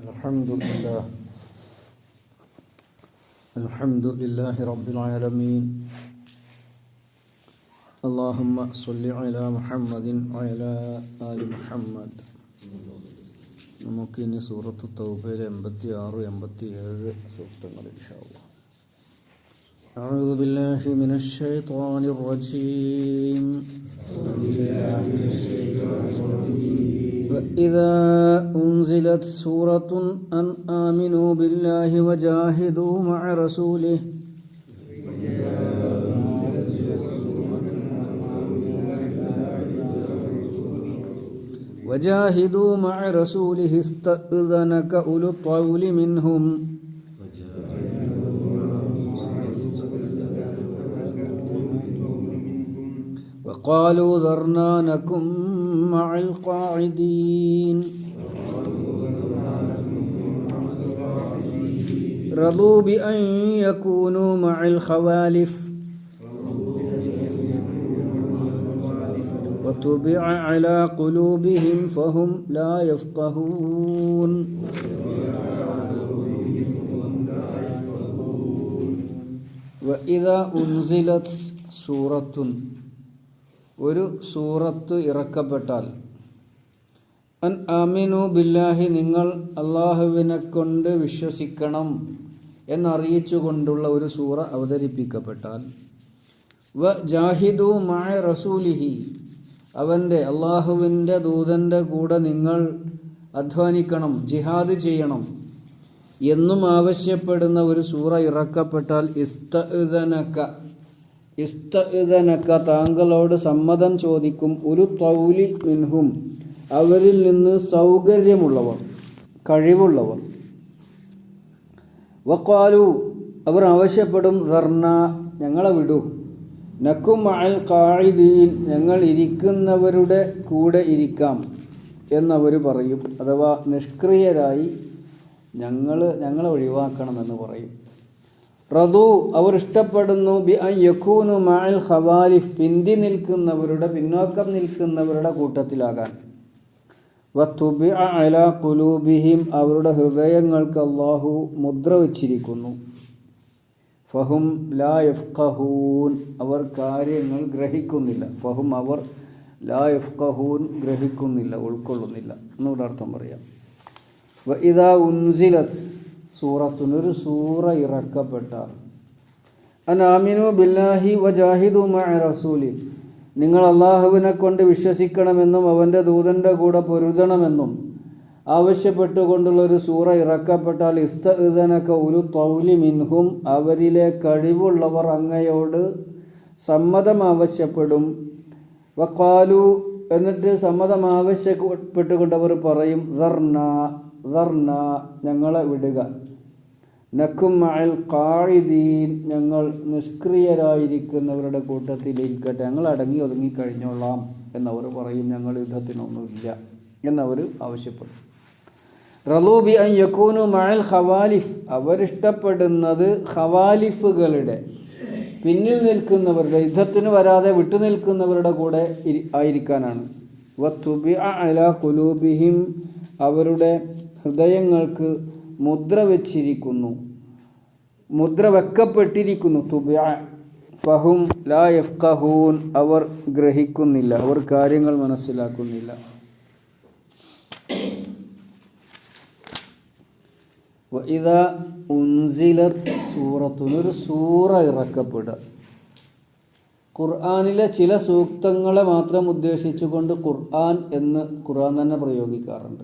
الحمد لله الحمد لله رب العالمين اللهم صل على محمد وعلى آل محمد നമുക്കിനി സൂറത്ത് തൗബയിലെ എൺപത്തി ആറ് എൺപത്തി ഏഴ് സൂക്തങ്ങൾ ഇൻഷാല്ല أعوذ بالله من الشيطان الرجيم وإذا أنزلت سورة أن آمنوا بالله وجاهدوا مع رسوله. وجاهدوا مع رسوله استأذنك أولو الطول منهم. وقالوا ذرنا نكن مع القاعدين. رضوا بأن يكونوا مع الخوالف. وطبع على قلوبهم فهم لا يفقهون. وإذا أنزلت سورة ഒരു സൂറത്ത് ഇറക്കപ്പെട്ടാൽ. അൻ ആമിനു ബില്ലാഹി നിങ്ങൾ അള്ളാഹുവിനെ കൊണ്ട് വിശ്വസിക്കണം എന്നറിയിച്ചു കൊണ്ടുള്ള ഒരു സൂറ അവതരിപ്പിക്കപ്പെട്ടാൽ. വ ജാഹിദു മായ റസൂലിഹി അവന്റെ അള്ളാഹുവിന്റെ ദൂതന്റെ കൂടെ നിങ്ങൾ അധ്വാനിക്കണം ജിഹാദ് ചെയ്യണം എന്നും ആവശ്യപ്പെടുന്ന ഒരു സൂറ ഇറക്കപ്പെട്ടാൽ ഇസ്തനക്ക ഇസ്തനക്ക താങ്കളോട് സമ്മതം ചോദിക്കും ഒരു തൗലി മിൻഹും. അവരിൽ നിന്ന് സൗകര്യമുള്ളവർ കഴിവുള്ളവർ. വക്കാലു അവർ ആവശ്യപ്പെടും ധർണ ഞങ്ങളെ വിടൂ. നക്കും അൽ കായിദീൻ ഞങ്ങൾ ഇരിക്കുന്നവരുടെ കൂടെ ഇരിക്കാം എന്നവർ പറയും. അഥവാ നിഷ്ക്രിയരായി ഞങ്ങൾ ഞങ്ങളെ ഒഴിവാക്കണമെന്ന് പറയും. റദു അവർ ഇഷ്ടപ്പെടുന്നു ബി യഖൂനു മഅൽ ഖവാലിഫ് പിന്തി നിൽക്കുന്നവരുടെ പിന്നോക്കം നിൽക്കുന്നവരുടെ കൂട്ടത്തിലാകാൻ. വത്തുബി അല കുലൂബിഹിം അവരുടെ ഹൃദയങ്ങൾക്ക് അള്ളാഹു മുദ്ര വച്ചിരിക്കുന്നു. ഫഹും ലാ യഫ്കഹൂൻ അവർ കാര്യങ്ങൾ ഗ്രഹിക്കുന്നില്ല. ഫഹും അവർ ലാ യഫ്കഹൂൻ ഗ്രഹിക്കുന്നില്ല ഉൾക്കൊള്ളുന്നില്ല. എന്നൂടെ അർത്ഥം പറയാം. ഇതാ ഉൻസിലത്ത് സൂറത്തുനൊരു സൂറ ഇറക്കപ്പെട്ട. അനാമിനു ബില്ലാഹി വജാഹിദു മഅ റസൂലി. നിങ്ങൾ അള്ളാഹുവിനെ കൊണ്ട് വിശ്വസിക്കണമെന്നും അവന്റെ ദൂതന്റെ കൂടെ പൊരുതണമെന്നും ആവശ്യപ്പെട്ടുകൊണ്ടുള്ള ഒരു സൂറ ഇറക്കപ്പെട്ടാൽ ഇസ്തനക്ക ഒരു തൗലി മിൻഹും അവരിലെ കഴിവുള്ളവർ അങ്ങയോട് സമ്മതം ആവശ്യപ്പെടും വക്കാലു എന്നിട്ട് സമ്മതം ആവശ്യപ്പെട്ടുകൊണ്ടവർ പറയും ധർണ ധർണ ഞങ്ങളെ വിടുക. നക്കും ഞങ്ങൾ നിഷ്ക്രിയരായിരിക്കുന്നവരുടെ കൂട്ടത്തിലിരിക്കട്ടെ. ഞങ്ങൾ അടങ്ങി ഒതുങ്ങി കഴിഞ്ഞോളാം എന്നവർ പറയും. ഞങ്ങൾ യുദ്ധത്തിനൊന്നുമില്ല എന്നവർ ആവശ്യപ്പെടും. റലൂബി അൻ യക്കൂനു മഴൽ ഖവാലിഫ്. അവരിഷ്ടപ്പെടുന്നത് ഖവാലിഫുകളുടെ പിന്നിൽ നിൽക്കുന്നവരുടെ യുദ്ധത്തിന് വരാതെ വിട്ടുനിൽക്കുന്നവരുടെ കൂടെ ആയിരിക്കാനാണ്. വത്തുബി അല കുലൂബിഹിം അവരുടെ ഹൃദയങ്ങൾക്ക് മുദ്ര വച്ചിരിക്കുന്നു. മുദ്ര വെക്കപ്പെട്ടിരിക്കുന്നു. തുബ ഫഹും ലാ യഫ്കഹൂൻ അവർ ഗ്രഹിക്കുന്നില്ല. അവർ കാര്യങ്ങൾ മനസ്സിലാക്കുന്നില്ല. ഇതാ ഉൻസില സൂറത്തുനൊരു സൂറ ഇറക്കപ്പെടുക. ഖുർആാനിലെ ചില സൂക്തങ്ങളെ മാത്രം ഉദ്ദേശിച്ചുകൊണ്ട് ഖുർആൻ എന്ന് ഖുർആൻ തന്നെ പ്രയോഗിക്കാറുണ്ട്.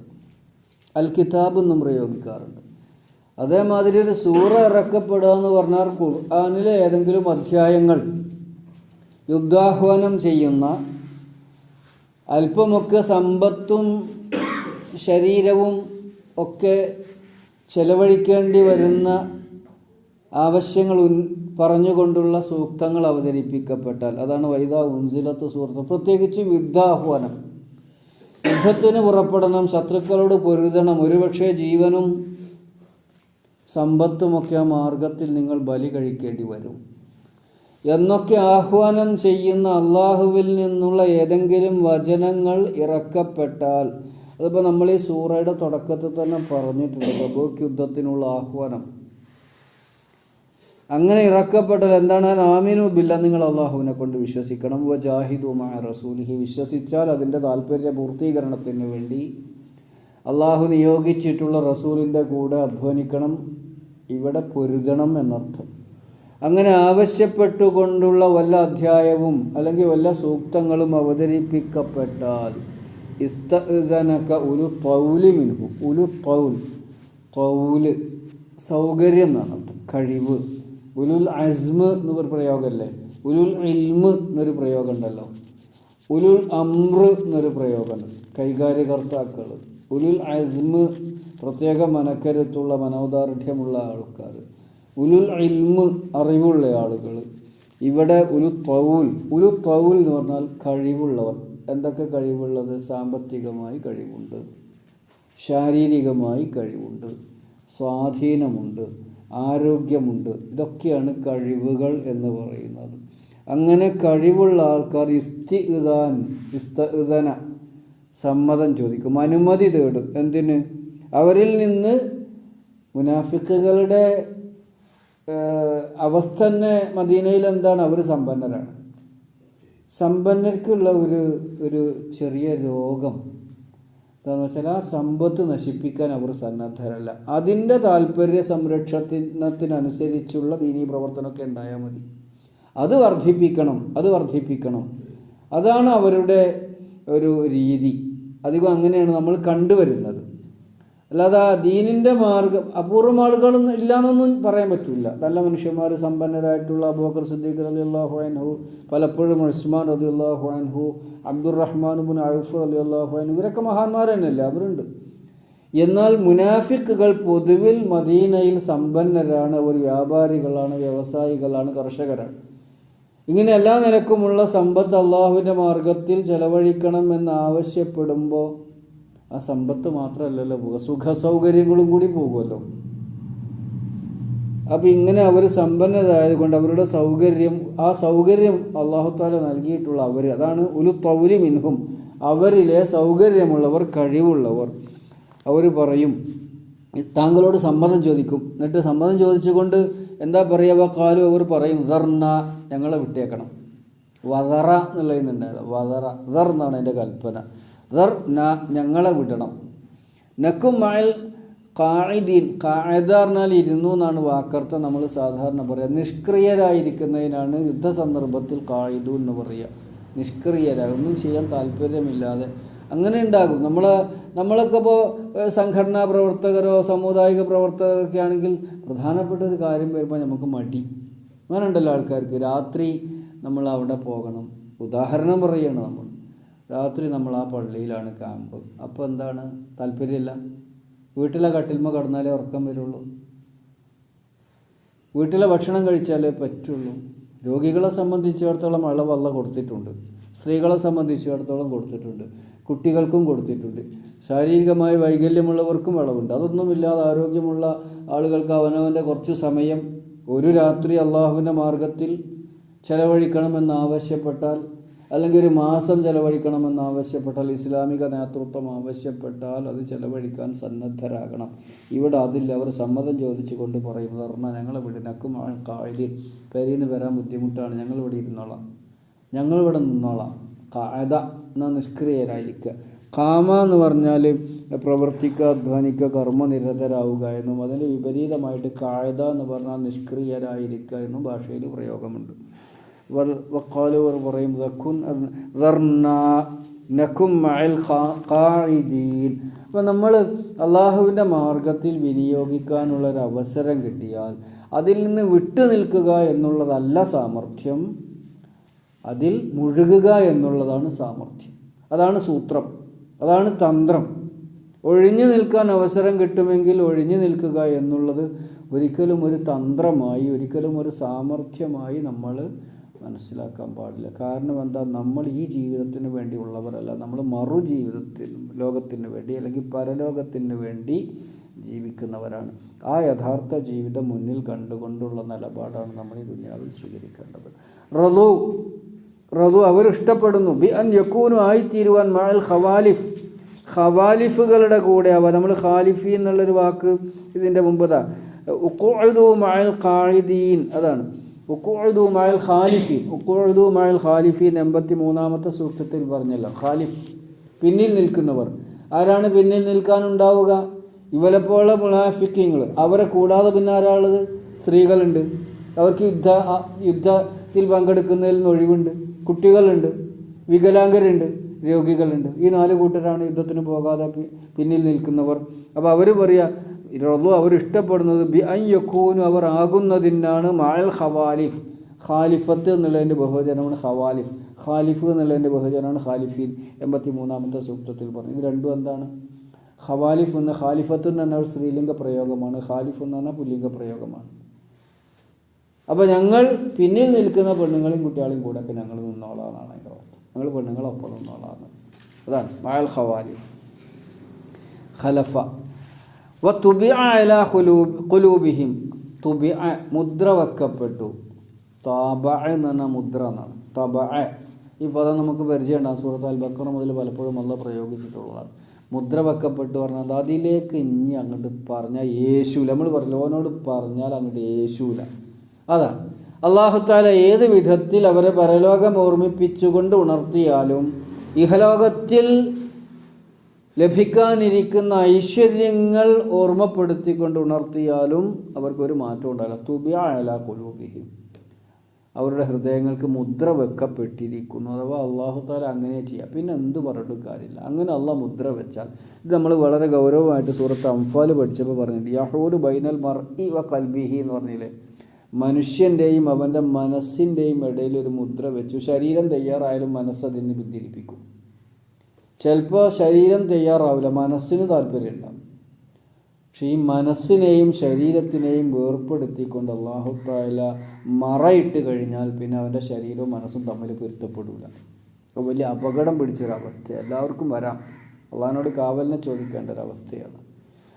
അൽ കിതാബ് എന്നും പ്രയോഗിക്കാറുണ്ട്. അതേമാതിരി ഒരു സൂറ ഇറക്കപ്പെടുക എന്ന് പറഞ്ഞാൽ ഖുർആാനിലെ ഏതെങ്കിലും അധ്യായങ്ങൾ യുദ്ധാഹ്വാനം ചെയ്യുന്ന അല്പമൊക്കെ സമ്പത്തും ശരീരവും ഒക്കെ ചെലവഴിക്കേണ്ടി വരുന്ന ആവശ്യങ്ങൾ ഉൻ പറഞ്ഞുകൊണ്ടുള്ള സൂക്തങ്ങൾ അവതരിപ്പിക്കപ്പെട്ടാൽ അതാണ് വൈദ ഉൻസിലത്ത് സൂറത്ത്. പ്രത്യേകിച്ച് യുദ്ധാഹ്വാനം. യുദ്ധത്തിന് പുറപ്പെടണം ശത്രുക്കളോട് പൊരുതണം. ഒരുപക്ഷെ ജീവനും സമ്പത്തുമൊക്കെ ആ മാർഗത്തിൽ നിങ്ങൾ ബലി കഴിക്കേണ്ടി വരും. എന്നൊക്കെ ആഹ്വാനം ചെയ്യുന്ന അള്ളാഹുവിൽ നിന്നുള്ള ഏതെങ്കിലും വചനങ്ങൾ ഇറക്കപ്പെട്ടാൽ അതിപ്പോൾ നമ്മൾ ഈ സൂറയുടെ തുടക്കത്തിൽ തന്നെ പറഞ്ഞിട്ടുണ്ട് തബൂക്ക് യുദ്ധത്തിനുള്ള ആഹ്വാനം. അങ്ങനെ ഇറക്കപ്പെട്ടാൽ എന്താണ്? ആമീനു ബില്ല നിങ്ങൾ അള്ളാഹുവിനെ കൊണ്ട് വിശ്വസിക്കണം. വ ജാഹിദുമായ റസൂലിഹി വിശ്വസിച്ചാൽ അതിന്റെ താല്പര്യ പൂർത്തീകരണത്തിന് വേണ്ടി അള്ളാഹു നിയോഗിച്ചിട്ടുള്ള റസൂലിന്റെ കൂടെ അധ്വാനിക്കണം. ഇവിടെ പൊരുതണം എന്നർത്ഥം. അങ്ങനെ ആവശ്യപ്പെട്ടുകൊണ്ടുള്ള വല്ല അധ്യായവും അല്ലെങ്കിൽ വല്ല സൂക്തങ്ങളും അവതരിപ്പിക്കപ്പെട്ടാൽ ഇസ്തനക്ക ഒരു പൗലി മിൻഹു. ഒരു പൗൽ പൗൽ സൗകര്യം എന്നാണ് കഴിവ്. ഉലുൽ അസ്മ് എന്നൊരു പ്രയോഗമല്ലേ ഉലുൽ ഇൽമ് എന്നൊരു പ്രയോഗം ഉണ്ടല്ലോ ഉലുൽ അമ്ര എന്നൊരു പ്രയോഗമുണ്ട്. കൈകാര്യകർത്താക്കൾ ഉലുൽ അസ്മ് പ്രത്യേക മനക്കരുത്തുള്ള മനോദാർഢ്യമുള്ള ആൾക്കാർ. ഉലുൽ ഇൽമ് അറിവുള്ള ആളുകൾ. ഇവിടെ ഒരു തൗൽ ഒരു തൗൽ എന്ന് പറഞ്ഞാൽ കഴിവുള്ളവർ. എന്തൊക്കെ കഴിവുള്ളത്? സാമ്പത്തികമായി കഴിവുണ്ട്. ശാരീരികമായി കഴിവുണ്ട്. സ്വാധീനമുണ്ട്. ആരോഗ്യമുണ്ട്. ഇതൊക്കെയാണ് കഴിവുകൾ എന്ന് പറയുന്നത്. അങ്ങനെ കഴിവുള്ള ആൾക്കാർ ഇസ്തി ഇതാൻ ഇസ്തന സമ്മതം ചോദിക്കും. അനുമതി തേടും. എന്തിന്? അവരിൽ നിന്ന് മുനാഫിക്കുകളുടെ അവസ്ഥ തന്നെ മദീനയിൽ എന്താണ്? അവർ സമ്പന്നരാണ്. സമ്പന്നർക്കുള്ള ഒരു ഒരു ചെറിയ രോഗം. എന്താണെന്ന് വെച്ചാൽ ആ സമ്പത്ത് നശിപ്പിക്കാൻ അവർ സന്നദ്ധരല്ല. അതിന്റെ താല്പര്യ സംരക്ഷണത്തിനനുസരിച്ചുള്ള ദീനീ പ്രവർത്തനമൊക്കെ ഉണ്ടായാൽ മതി. അത് വർദ്ധിപ്പിക്കണം അത് വർദ്ധിപ്പിക്കണം. അതാണ് അവരുടെ ഒരു രീതി. അധികം അങ്ങനെയാണ് നമ്മൾ കണ്ടുവരുന്നത്. അല്ലാതെ ആ ദീനിന്റെ മാർഗം അപൂർവം ആളുകളൊന്നും ഇല്ലാന്നൊന്നും പറയാൻ പറ്റില്ല നല്ല മനുഷ്യന്മാർ സമ്പന്നരായിട്ടുള്ള അബൂബക്കർ സിദ്ദീഖ് അലി അള്ളാഹു അൻഹു പലപ്പോഴും ഉസ്മാൻ അലി അള്ളാഹു അൻഹു അബ്ദുറഹ്മാൻ ബുൻ ഔഫ് അലി അള്ളാഹു അൻഹു ഇവരൊക്കെ മഹാന്മാർ തന്നെയല്ലേ? അവരുണ്ട്. എന്നാൽ മുനാഫിക്കുകൾ പൊതുവിൽ മദീനയിൽ സമ്പന്നരാണ് അവർ വ്യാപാരികളാണ് വ്യവസായികളാണ് കർഷകരാണ്. ഇങ്ങനെ എല്ലാ നിലക്കുമുള്ള സമ്പത്ത് അള്ളാഹുവിന്റെ മാർഗത്തിൽ ചെലവഴിക്കണം എന്ന് ആവശ്യപ്പെടുമ്പോൾ ആ സമ്പത്ത് മാത്രമല്ലല്ലോ. പോകുക സുഖ സൗകര്യങ്ങളും കൂടി പോകുമല്ലോ. അപ്പം ഇങ്ങനെ അവർ സമ്പന്നരായത് കൊണ്ട് അവരുടെ സൗകര്യം ആ സൗകര്യം അള്ളാഹുത്താല നൽകിയിട്ടുള്ള അവർ അതാണ് ഒരു തൗരി മിൻഹും. അവരിലെ സൗകര്യമുള്ളവർ കഴിവുള്ളവർ. അവർ പറയും താങ്കളോട് സമ്മതം ചോദിക്കും. എന്നിട്ട് സമ്മതം ചോദിച്ചുകൊണ്ട് എന്താ പറയുക കാലു അവർ പറയും ധർണ ഞങ്ങളെ വിട്ടേക്കണം. വതറ എന്നുള്ളതുണ്ടായത് വതറ ദർ എന്നാണ് എന്റെ കൽപ്പന. ഞങ്ങളെ വിടണം. നക്കും മഴൽ കായിദീൻ കായത ഇരുന്നു എന്നാണ് വാക്കർത്ഥം. നമ്മൾ സാധാരണ പറയുക നിഷ്ക്രിയരായിരിക്കുന്നതിനാണ് യുദ്ധ സന്ദർഭത്തിൽ കായിദു എന്ന് പറയുക നിഷ്ക്രിയരായി ഒന്നും ചെയ്യാൻ താല്പര്യമില്ലാതെ. അങ്ങനെ ഉണ്ടാകും. നമ്മൾ നമ്മളൊക്കെ ഇപ്പോൾ സംഘടനാ പ്രവർത്തകരോ സാമുദായിക പ്രവർത്തകരൊക്കെ ആണെങ്കിൽ പ്രധാനപ്പെട്ട ഒരു കാര്യം വരുമ്പോൾ നമുക്ക് മടി. അങ്ങനെ ഉണ്ടല്ലോ ആൾക്കാർക്ക്. രാത്രി നമ്മൾ അവിടെ പോകണം. ഉദാഹരണം പറയുകയാണ് നമ്മൾ. രാത്രി നമ്മൾ ആ പള്ളിയിലാണ് ക്യാമ്പ് അപ്പോൾ എന്താണ്? താല്പര്യമില്ല. വീട്ടിലെ കട്ടിൽമ കടന്നാലേ ഉറക്കം വരുള്ളൂ. വീട്ടിലെ ഭക്ഷണം കഴിച്ചാലേ പറ്റുള്ളൂ. രോഗികളെ സംബന്ധിച്ചിടത്തോളം അളവല്ല കൊടുത്തിട്ടുണ്ട്. സ്ത്രീകളെ സംബന്ധിച്ചിടത്തോളം കൊടുത്തിട്ടുണ്ട്. കുട്ടികൾക്കും കൊടുത്തിട്ടുണ്ട്. ശാരീരികമായ വൈകല്യമുള്ളവർക്കും അളവുണ്ട്. അതൊന്നുമില്ലാതെ ആരോഗ്യമുള്ള ആളുകൾക്ക് അവനവന്റെ കുറച്ച് സമയം ഒരു രാത്രി അള്ളാഹുവിന്റെ മാർഗത്തിൽ ചെലവഴിക്കണമെന്ന് ആവശ്യപ്പെട്ടാൽ അല്ലെങ്കിൽ ഒരു മാസം ചെലവഴിക്കണമെന്ന് ആവശ്യപ്പെട്ടാൽ ഇസ്ലാമിക നേതൃത്വം ആവശ്യപ്പെട്ടാൽ അത് ചെലവഴിക്കാൻ സന്നദ്ധരാകണം. ഇവിടെ അതിൽ അവർ സമ്മതം ചോദിച്ചുകൊണ്ട് പറയും പറഞ്ഞാൽ ഞങ്ങൾ ഇവിടെ നക്കും കായതി പെരിന്ന് വരാൻ ബുദ്ധിമുട്ടാണ്. ഞങ്ങൾ ഇവിടെ ഇരുന്നോളാം. ഞങ്ങൾ ഇവിടെ നിന്നോളാം. കായത എന്നാൽ നിഷ്ക്രിയരായിരിക്കുക. കാമ എന്ന് പറഞ്ഞാൽ പ്രവർത്തിക്കുക അധ്വാനിക്കുക കർമ്മനിരതരാവുക എന്നും അതിന് വിപരീതമായിട്ട് കായത എന്ന് പറഞ്ഞാൽ നിഷ്ക്രിയരായിരിക്കുക എന്നും ഭാഷയിൽ പ്രയോഗമുണ്ട്. വക്കാലുവർ പറയും അപ്പം നമ്മൾ അള്ളാഹുവിന്റെ മാർഗത്തിൽ വിനിയോഗിക്കാനുള്ള ഒരു അവസരം കിട്ടിയാൽ അതിൽ നിന്ന് വിട്ടു നിൽക്കുക എന്നുള്ളതല്ല സാമർഥ്യം. അതിൽ മുഴുകുക എന്നുള്ളതാണ് സാമർഥ്യം. അതാണ് സൂത്രം. അതാണ് തന്ത്രം. ഒഴിഞ്ഞു നിൽക്കാൻ അവസരം കിട്ടുമെങ്കിൽ ഒഴിഞ്ഞു നിൽക്കുക എന്നുള്ളത് ഒരിക്കലും ഒരു തന്ത്രമായി ഒരിക്കലും ഒരു സാമർഥ്യമായി നമ്മൾ മനസ്സിലാക്കാൻ പാടില്ല. കാരണം എന്താ? നമ്മൾ ഈ ജീവിതത്തിന് വേണ്ടിയുള്ളവരല്ല നമ്മൾ മറു ജീവിതത്തിൽ ലോകത്തിന് വേണ്ടി അല്ലെങ്കിൽ പരലോകത്തിന് വേണ്ടി ജീവിക്കുന്നവരാണ്. ആ യഥാർത്ഥ ജീവിതം മുന്നിൽ കണ്ടുകൊണ്ടുള്ള നിലപാടാണ് നമ്മൾ ഈ ദുനിയാവിൽ സ്വീകരിക്കേണ്ടത്. റതു റതു അവരിഷ്ടപ്പെടുന്നു. Be an യക്കൂനു ആയിത്തീരുവാൻ മഴൽ ഖവാലിഫ്. ഖവാലിഫുകളുടെ കൂടെ ആവാം. നമ്മൾ ഖാലിഫി എന്നുള്ളൊരു വാക്ക് ഇതിന്റെ മുമ്പതാ ഉഖുഅദു മഅൽ ഖാഇദീൻ. അതാണ്. ഉഖുഅദു മഅൽ ഖാലിഫി ഉക്കുഴുതു മഅൽ ഖാലിഫി എൺപത്തി മൂന്നാമത്തെ സൂക്തത്തിൽ പറഞ്ഞല്ലോ. ഖാലിഫ് പിന്നിൽ നിൽക്കുന്നവർ. ആരാണ് പിന്നിൽ നിൽക്കാനുണ്ടാവുക? ഇവരെപ്പോലുള്ള മുനാഫിക്കിങ്ങൾ. അവരെ കൂടാതെ പിന്നെ ആരാളുള്ളത് സ്ത്രീകളുണ്ട്. അവർക്ക് യുദ്ധ യുദ്ധത്തിൽ പങ്കെടുക്കുന്നതിൽ നിന്ന് ഒഴിവുണ്ട്. കുട്ടികളുണ്ട്. വികലാംഗരുണ്ട്. രോഗികളുണ്ട്. ഈ നാല് കൂട്ടരാണ് യുദ്ധത്തിന് പോകാതെ പിന്നിൽ നിൽക്കുന്നവർ. അപ്പോൾ അവർ പറയാ റബ്ബു അവർ ഇഷ്ടപ്പെടുന്നത് ബി അൻ യക്കൂനു അവർ ആകുന്നതിനാണ് മാൽ ഖവാലിഫ്. ഖാലിഫത്ത് എന്നുള്ളതിന്റെ ബഹുജനമാണ് ഖവാലിഫ്. ഖാലിഫ് എന്നുള്ളതിന്റെ ബഹുജനമാണ് ഖാലിഫീൻ. എൺപത്തി മൂന്നാമത്തെ സൂക്തത്തിൽ പറഞ്ഞു. ഇത് രണ്ടും എന്താണ്? ഖവാലിഫ് എന്ന ഖാലിഫത്ത് എന്ന് പറഞ്ഞാൽ ഒരു സ്ത്രീലിംഗ പ്രയോഗമാണ്. ഖാലിഫ് എന്ന് പറഞ്ഞാൽ പുല്ലിംഗ പ്രയോഗമാണ്. അപ്പോൾ ഞങ്ങൾ പിന്നിൽ നിൽക്കുന്ന പെണ്ണുങ്ങളെയും കുട്ടികളെയും കൂടെ ഒക്കെ ഞങ്ങൾ നിന്നോളാന്നാണ് അതിന്റെ അർത്ഥം. ഞങ്ങൾ പെണ്ണുങ്ങളൊപ്പം നിന്നോളാന്ന്. അതാണ് മായൽ ഖവാലിഫ്. ഖലഫ. വ തുബിഅ അല മുദ്ര വെക്കപ്പെട്ടു താബ എന്ന് പറഞ്ഞാൽ മുദ്ര എന്നാണ്. തബഅ. ഈ പദം നമുക്ക് പരിചയമുണ്ടാകും സൂറത്ത് അൽ ബക്കർ മുതൽ പലപ്പോഴും അല്ല പ്രയോഗിച്ചിട്ടുള്ളതാണ്. മുദ്ര വെക്കപ്പെട്ടു പറഞ്ഞാൽ അതിലേക്ക് ഇനി അങ്ങോട്ട് പറഞ്ഞാൽ യേശൂല. നമ്മൾ പറഞ്ഞു ഓനോട് പറഞ്ഞാൽ അങ്ങോട്ട് യേശൂല. അതാണ് അള്ളാഹുത്താല ഏത് വിധത്തിൽ അവരെ പരലോകം ഓർമ്മിപ്പിച്ചുകൊണ്ട് ഉണർത്തിയാലും ഇഹലോകത്തിൽ ലഭിക്കാനിരിക്കുന്ന ഐശ്വര്യങ്ങൾ ഓർമ്മപ്പെടുത്തിക്കൊണ്ട് ഉണർത്തിയാലും അവർക്കൊരു മാറ്റം ഉണ്ടാകില്ല തുബിയ അല അവരുടെ ഹൃദയങ്ങൾക്ക് മുദ്ര വെക്കപ്പെട്ടിരിക്കുന്നു. അഥവാ അള്ളാഹു താല അങ്ങനെ ചെയ്യാം. പിന്നെ എന്ത് പറഞ്ഞിട്ടും കാര്യമില്ല. അങ്ങനെ അള്ളാഹ് മുദ്ര വെച്ചാൽ. ഇത് നമ്മൾ വളരെ ഗൗരവമായിട്ട് സൂറത്ത് അംഫാൽ പഠിച്ചപ്പോൾ പറഞ്ഞിട്ട് യഹൂദ് ബൈനൽ മർ ഇ വ കൽബിഹി എന്ന് പറഞ്ഞില്ലേ? മനുഷ്യന്റെയും അവന്റെ മനസ്സിന്റെയും ഇടയിൽ ഒരു മുദ്ര വെച്ചു. ശരീരം തയ്യാറായാലും മനസ്സതിന് പിന്തിരിപ്പിക്കും. ചിലപ്പോൾ ശരീരം തയ്യാറാവില്ല മനസ്സിന് താല്പര്യമുണ്ടാവും പക്ഷെ ഈ മനസ്സിനെയും ശരീരത്തിനെയും വേർപ്പെടുത്തിക്കൊണ്ട് അള്ളാഹു താല മറയിട്ട് കഴിഞ്ഞാൽ പിന്നെ അവന്റെ ശരീരവും മനസ്സും തമ്മിൽ പൊരുത്തപ്പെടില്ല അപ്പോൾ വലിയ അപകടം പിടിച്ചൊരവസ്ഥ എല്ലാവർക്കും വരാം. അള്ളാഹിനോട് കാവലിനെ ചോദിക്കേണ്ട ഒരവസ്ഥയാണ്.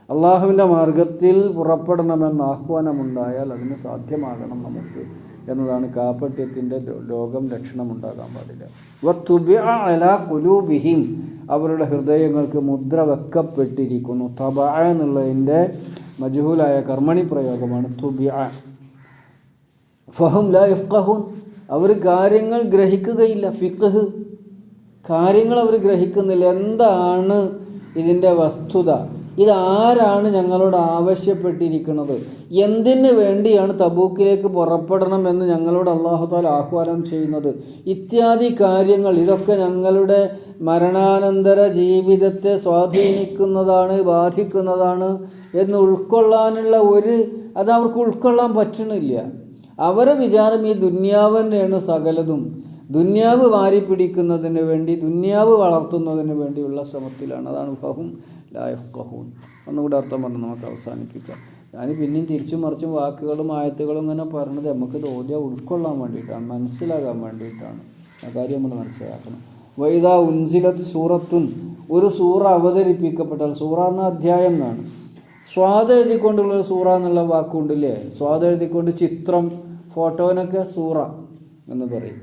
അള്ളാഹുവിന്റെ മാർഗത്തിൽ പുറപ്പെടണമെന്ന് ആഹ്വാനമുണ്ടായാൽ അതിന് സാധ്യമാകണം നമുക്ക് എന്നതാണ് കാപ്പട്യത്തിന്റെ ലക്ഷണം ഉണ്ടാകാൻ പാടില്ല. അവരുടെ ഹൃദയങ്ങൾക്ക് മുദ്ര വെക്കപ്പെട്ടിരിക്കുന്നു. തബ എന്നുള്ളതിന്റെ മജുഹൂലായ കർമ്മണി പ്രയോഗമാണ് തുബിഅ. ഫഹും ലാ യഫ്ഖഹൂൻ. അവർ കാര്യങ്ങൾ ഗ്രഹിക്കുകയില്ല. ഫിഖ് കാര്യങ്ങൾ അവർ ഗ്രഹിക്കുന്നില്ല. എന്താണ് ഇതിന്റെ വസ്തുത? ഇതാരാണ് ഞങ്ങളോട് ആവശ്യപ്പെട്ടിരിക്കുന്നത്? എന്തിന് വേണ്ടിയാണ് തബൂക്കിലേക്ക് പുറപ്പെടണം എന്ന് ഞങ്ങളോട് അള്ളാഹുദാൽ ആഹ്വാനം ചെയ്യുന്നത്? ഇത്യാദി കാര്യങ്ങൾ ഇതൊക്കെ ഞങ്ങളുടെ മരണാനന്തര ജീവിതത്തെ സ്വാധീനിക്കുന്നതാണ് ബാധിക്കുന്നതാണ് എന്ന് ഉൾക്കൊള്ളാനുള്ള ഒരു അത് അവർക്ക് ഉൾക്കൊള്ളാൻ പറ്റണില്ല അവരെ വിചാരം ഈ ദുന്യാവ് തന്നെയാണ് സകലതും. ദുന്യാവ് വാരി പിടിക്കുന്നതിന് വേണ്ടി ദുന്യാവ് വളർത്തുന്നതിന് വേണ്ടിയുള്ള ശ്രമത്തിലാണ്. അതാണ് ഫഹും ലായഫ് കഹൂൻ ഒന്നുകൂടെ അർത്ഥം പറഞ്ഞ് നമുക്ക് അവസാനിപ്പിക്കാം. ഞാൻ പിന്നെയും തിരിച്ചും മറിച്ചും വാക്കുകളും ആയത്തുകളും ഇങ്ങനെ പറഞ്ഞത് നമുക്ക് തോന്നിയ ഉൾക്കൊള്ളാൻ വേണ്ടിയിട്ടാണ് മനസ്സിലാകാൻ വേണ്ടിയിട്ടാണ്. ആ കാര്യം നമ്മൾ മനസ്സിലാക്കണം. വൈദ ഉൻസിലത്ത് സൂറത്തുൻ. ഒരു സൂറ അവതരിപ്പിക്കപ്പെട്ടാൽ സൂറ എന്ന അധ്യായം എന്നാണ്. ഒരു സൂറ എന്നുള്ള വാക്കുണ്ടല്ലേ? സ്വാദ് എഴുതിക്കൊണ്ട് ചിത്രം ഫോട്ടോനൊക്കെ സൂറ എന്ന് പറയും.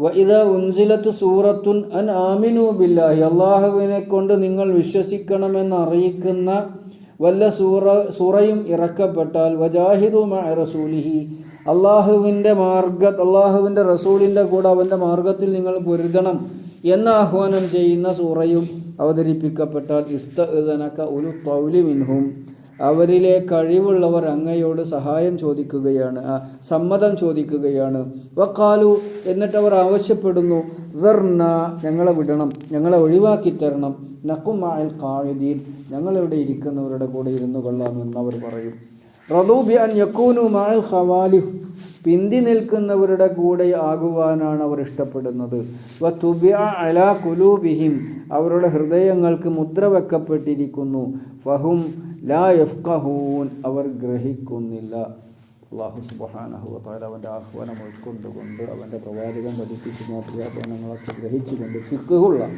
വഇദ ഉൻസിലത്ത് സൂറത്തുൻ അൻ ആമിനു ബില്ലാഹി. അള്ളാഹുവിനെ കൊണ്ട് നിങ്ങൾ വിശ്വസിക്കണമെന്ന് അറിയിക്കുന്ന വല്ല സൂറ സൂറയും ഇറക്കപ്പെട്ടാൽ വജാഹിദു റസൂലിഹി. അള്ളാഹുവിന്റെ മാർഗ അള്ളാഹുവിന്റെ റസൂലിന്റെ കൂടെ അവന്റെ മാർഗത്തിൽ നിങ്ങൾ പൊരുതണം എന്ന ആഹ്വാനം ചെയ്യുന്ന സൂറയും അവതരിപ്പിക്കപ്പെട്ടാൽ ഇസ്തനക്ക ഒരു തൗലി മിൻഹും. അവരിലെ കഴിവുള്ളവർ അങ്ങയോട് സഹായം ചോദിക്കുകയാണ് സമ്മതം ചോദിക്കുകയാണ്. വക്കാലു എന്നിട്ട് അവർ ആവശ്യപ്പെടുന്നു ദർന ഞങ്ങളെ വിടണം ഞങ്ങളെ ഒഴിവാക്കി തരണം. നക്കുമാൽ കായുദീൻ ഞങ്ങളിവിടെ ഇരിക്കുന്നവരുടെ കൂടെ ഇരുന്നു കൊള്ളാമെന്ന് അവർ പറയും. റദൂബി അൻ യക്കൂനു മാൽ ഖവാലിഫ് പിന്തി നിൽക്കുന്നവരുടെ കൂടെ ആകുവാനാണ് അവർ ഇഷ്ടപ്പെടുന്നത്. വ കുലൂബിഹിം അവരുടെ ഹൃദയങ്ങൾക്ക് മുദ്ര വെക്കപ്പെട്ടിരിക്കുന്നു. ഫഹും ലാ യഫ്ഖഹൂൻ. അവർ ഗ്രഹിക്കുന്നില്ല. അള്ളാഹു സുബ്ഹാനഹു വതആല അവന്റെ ആഹ്വാനം ഉൾക്കൊണ്ടുകൊണ്ട് അവന്റെ പ്രവാചകൻ പഠിപ്പിച്ച് അധ്യാപനങ്ങളൊക്കെ ഗ്രഹിച്ചുകൊണ്ട് ഫിക്കുള്ള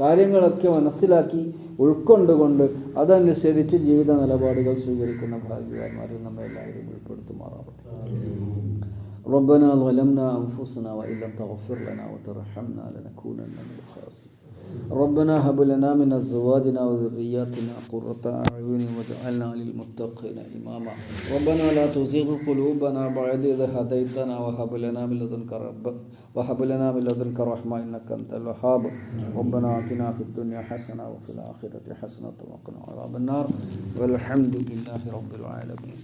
കാര്യങ്ങളൊക്കെ മനസ്സിലാക്കി ഉൾക്കൊണ്ടുകൊണ്ട് അതനുസരിച്ച് ജീവിത നിലപാടുകൾ സ്വീകരിക്കുന്ന ഭാഗ്യവാന്മാരിൽ നമ്മെ എല്ലാവരും ഉൾപ്പെടുത്തുമാറാവട്ടെ ربنا ظلمنا أنفسنا وإن لم تغفر لنا وترحمنا لنكونن من الخاسرين. ربنا هب لنا من أزواجنا وذرياتنا قرة أعين واجعلنا للمتقين إماما. ربنا لا تزغ قلوبنا بعد إذ هديتنا. وهب لنا من لدنك رب وهب لنا من لدنك رحمة إنك أنت الوهاب. ربنا آتنا في الدنيا حسنة وفي الآخرة حسنة وقنا عذاب النار. والحمد لله رب العالمين.